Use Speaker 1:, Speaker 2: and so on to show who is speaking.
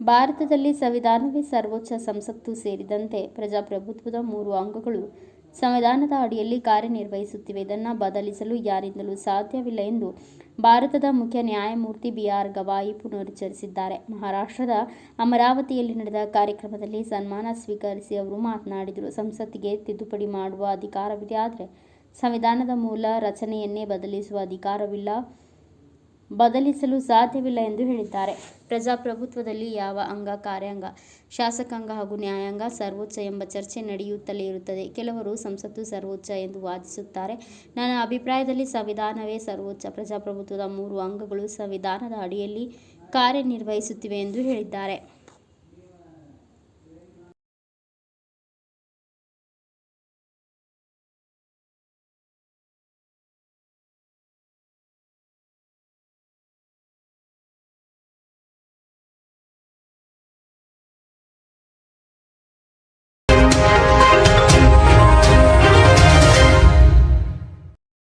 Speaker 1: ಭಾರತದಲ್ಲಿ ಸಂವಿಧಾನವೇ ಸರ್ವೋಚ್ಚ ಸಂಸತ್ತು ಸೇರಿದಂತೆ ಪ್ರಜಾಪ್ರಭುತ್ವದ ಮೂರು ಅಂಗಗಳು ಸಂವಿಧಾನದ ಅಡಿಯಲ್ಲಿ ಕಾರ್ಯನಿರ್ವಹಿಸುತ್ತಿವೆ. ಇದನ್ನು ಬದಲಿಸಲು ಯಾರಿಂದಲೂ ಸಾಧ್ಯವಿಲ್ಲ ಎಂದು ಭಾರತದ ಮುಖ್ಯ ನ್ಯಾಯಮೂರ್ತಿ ಬಿ ಆರ್ ಗವಾಯಿ ಪುನರುಚ್ಚರಿಸಿದ್ದಾರೆ. ಮಹಾರಾಷ್ಟ್ರದ ಅಮರಾವತಿಯಲ್ಲಿ ನಡೆದ ಕಾರ್ಯಕ್ರಮದಲ್ಲಿ ಸನ್ಮಾನ ಸ್ವೀಕರಿಸಿ ಅವರು ಮಾತನಾಡಿದರು. ಸಂಸತ್ತಿಗೆ ತಿದ್ದುಪಡಿ ಮಾಡುವ ಅಧಿಕಾರವಿದೆ, ಆದರೆ ಸಂವಿಧಾನದ ಮೂಲ ರಚನೆಯನ್ನೇ ಬದಲಿಸುವ ಅಧಿಕಾರವಿಲ್ಲ. ಬದಲಿಸಲು ಸಾಧ್ಯವಿಲ್ಲ ಎಂದು ಹೇಳಿದ್ದಾರೆ. ಪ್ರಜಾಪ್ರಭುತ್ವದಲ್ಲಿ ಯಾವ ಅಂಗ, ಕಾರ್ಯಾಂಗ, ಶಾಸಕಾಂಗ ಹಾಗೂ ನ್ಯಾಯಾಂಗ ಸರ್ವೋಚ್ಚ ಎಂಬ ಚರ್ಚೆ ನಡೆಯುತ್ತಲೇ ಇರುತ್ತದೆ. ಕೆಲವರು ಸಂಸತ್ತು ಸರ್ವೋಚ್ಚ ಎಂದು ವಾದಿಸುತ್ತಾರೆ. ನನ್ನ ಅಭಿಪ್ರಾಯದಲ್ಲಿ ಸಂವಿಧಾನವೇ ಸರ್ವೋಚ್ಚ. ಪ್ರಜಾಪ್ರಭುತ್ವದ ಮೂರು ಅಂಗಗಳು ಸಂವಿಧಾನದ ಅಡಿಯಲ್ಲಿ ಕಾರ್ಯನಿರ್ವಹಿಸುತ್ತಿವೆ ಎಂದು ಹೇಳಿದ್ದಾರೆ.